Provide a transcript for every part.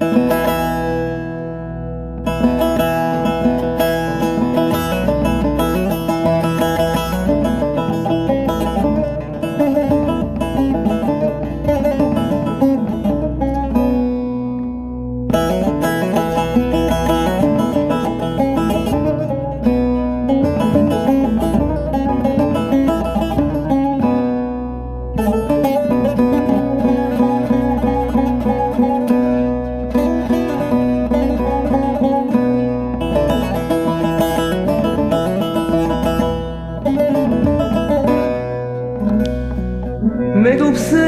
Mektup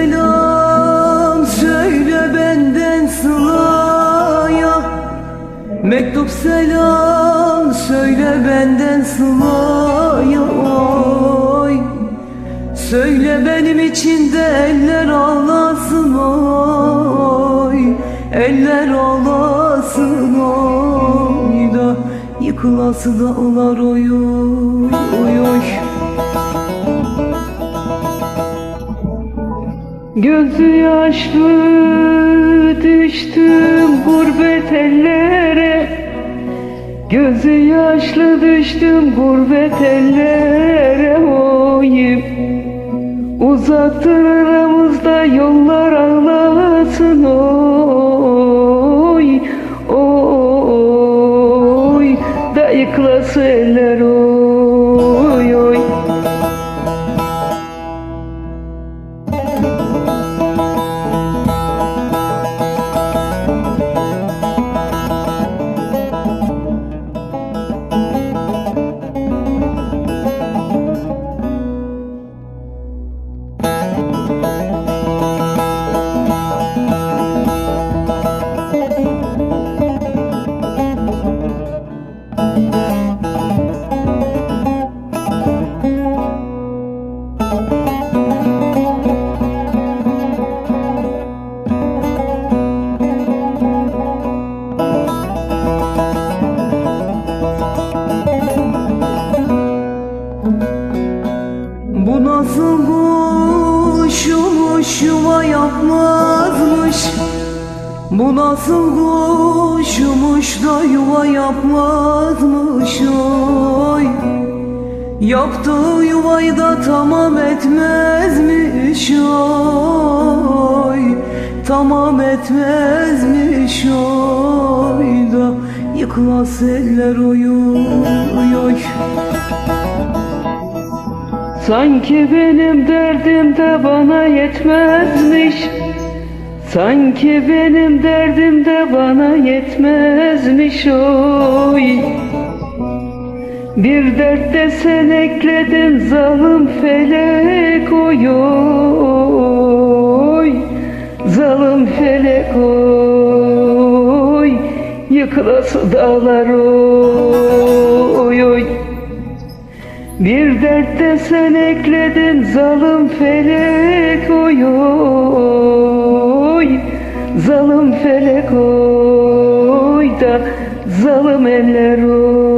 selam söyle benden Sıla'ya. Mektup selam söyle benden Sıla'ya. Oy Söyle benim için de eller ağlasın oy. Eller ağlasın oy da Yıkılası dağlar oy oy oy oy Gözü yaşlı düştüm gurbet ellere. Gözü yaşlı düştüm gurbet ellere. Oy Uzaktır aramızda yollar ağlasın. Oy Oy da yıkılası eller oy yuva yapmazmış. Bu nasıl kuşumuş da yuva yapmazmış? Oy. Yaptığı yuvayı da tamam etmezmiş. Oy. Tamam etmezmiş. Oy da Yıkılas eller oy Sanki benim derdim de bana yetmezmiş. Sanki benim derdim de bana yetmezmiş oy. Bir dertte sen ekledin zalim felek oy oy. Zalim felek oy Yıkılası dağlar oy oy bir dertte sen ekledin zalim felek oy oy. Zalim felek oy da zalim eller oy